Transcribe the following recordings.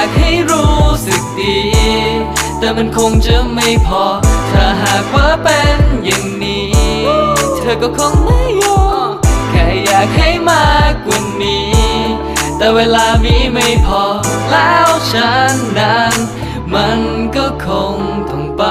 อยากให้รู้สึกดี แต่มันคงจะไม่พอ ถ้าหากว่าเป็นอย่างนี้ เธอก็คงไม่ยอมแค่อยากให้มากกว่านี้ แต่เวลามีไม่พอ แล้วฉันนั้นมันก็คงต้องไป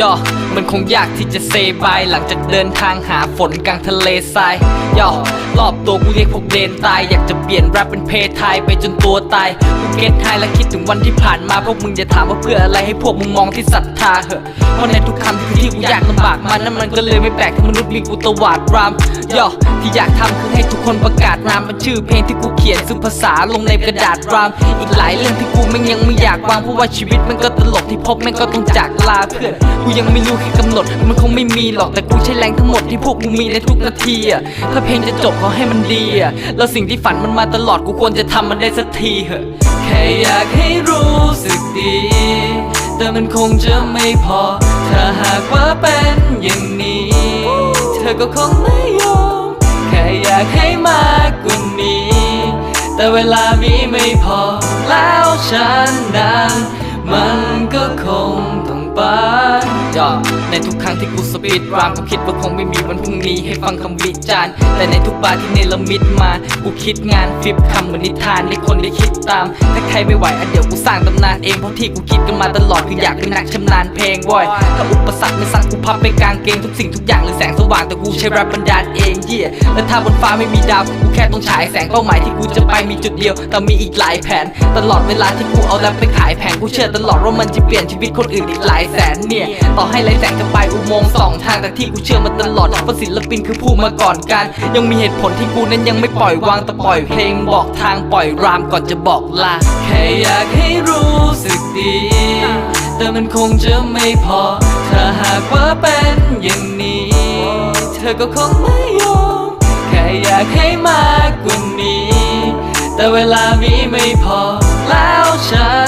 ย่อมันคงยากที่จะเซบายหลังจากเดินทางหาฝนกลางทะเลทรายย่อ รอบตัวกูเรียกพวกเดนตาย อยากจะเปลี่ยนแรปเป็นเพทายไปจนตัวตายกูเก็ตไฮและคิดถึงวันที่ผ่านมาพวกมึงจะถามว่าเพื่ออะไรให้พวกมึงมองที่ศรัทธาเหอะเพราะในทุกคำที่ที่กูอยากลำบากมานั่นมันก็เลยไม่แปลกที่มนุษย์มีกูตวาดรามย่อที่อยากทำคือให้ทุกคนประกาศรามเป็นชื่อเพลงที่กูเขียนซึ่งภาษาลงในกระดาษราม อีกหลายเรื่องที่กูแม่งยังไม่อยากวางเพราะว่าชีวิตมันก็ตลกที่พบแม่งก็ต้องจากลาเพื่อนกูยังไม่รู้แค่กำหนดมันคงไม่มีหรอกแต่กูใช้แรงทั้งหมดที่พวกมึงมีในทุกนาทีอะถ้าเพลงจะจบขอให้มันดีอะแล้วสิ่งที่ฝันมันมาตลอดกูควรจะทำมันได้สักทีเหอะแค่อยากให้รู้สึกดี แต่มันคงจะไม่พอ ถ้าหากว่าเป็นอย่างนี้ เธอก็คงไม่ยอมแค่อยากให้มากกว่านี้ แต่เวลามีไม่พอ แล้วฉันนั้นมันก็คงต้องไป ในทุกครั้งที่กูสปีดรามกูคิดว่าคงไม่มีวันพรุ่งนี้ให้ฟังคำวิจารณ์ แต่ในทุกบาร์ที่เนรมิตมา กูคิดงานฟิบคำเหมือนนิทานให้คนได้คิดตาม ถ้าใครไม่ไหวอะเดี๋ยวกูสร้างตำนานเองเพราะที่กูคิดกันมาตลอดคืออยากเป็นนักชำนาญเพลงว้ยถ้าอุปสรรคไม่สั่งกูพับไปกลางเกงทุกสิ่งทุกอย่างหรือแสงสว่างแต่กูใช้แรปบันดาลเองเยี่ยและถ้าบนฟ้าไม่มีดาวกู ค่ต้องฉายแสงเป้าหมายที่กูจะไปมีจุดเดียว แต่มีอีกหลายแผน ตลอดเวลาที่กูเอาแรปไปขายแผงกูเชื่อตลอดว่ามันจะเปลี่ยนชีวิตคนอื่นอีกหลายแสนเนี่ย ต่อให้ไรแสงจะไปอุโมงค์สองทางแต่ที่กูเชื่อมาตลอดว่าศิลปินคือผู้มาก่อนการยังมีเหตุผลที่กูนั้นยังไม่ปล่อยวางแต่ปล่อยเพลงบอกทางปล่อยรามก่อนจะบอกลาแค่อยากให้รู้สึกดี แต่มันคงจะไม่พอ ถ้าหากว่าเป็นอย่างนี้ เธอก็คงไม่ยอม อยากให้มากกว่านี้ แต่เวลามีไม่พอแล้วฉัน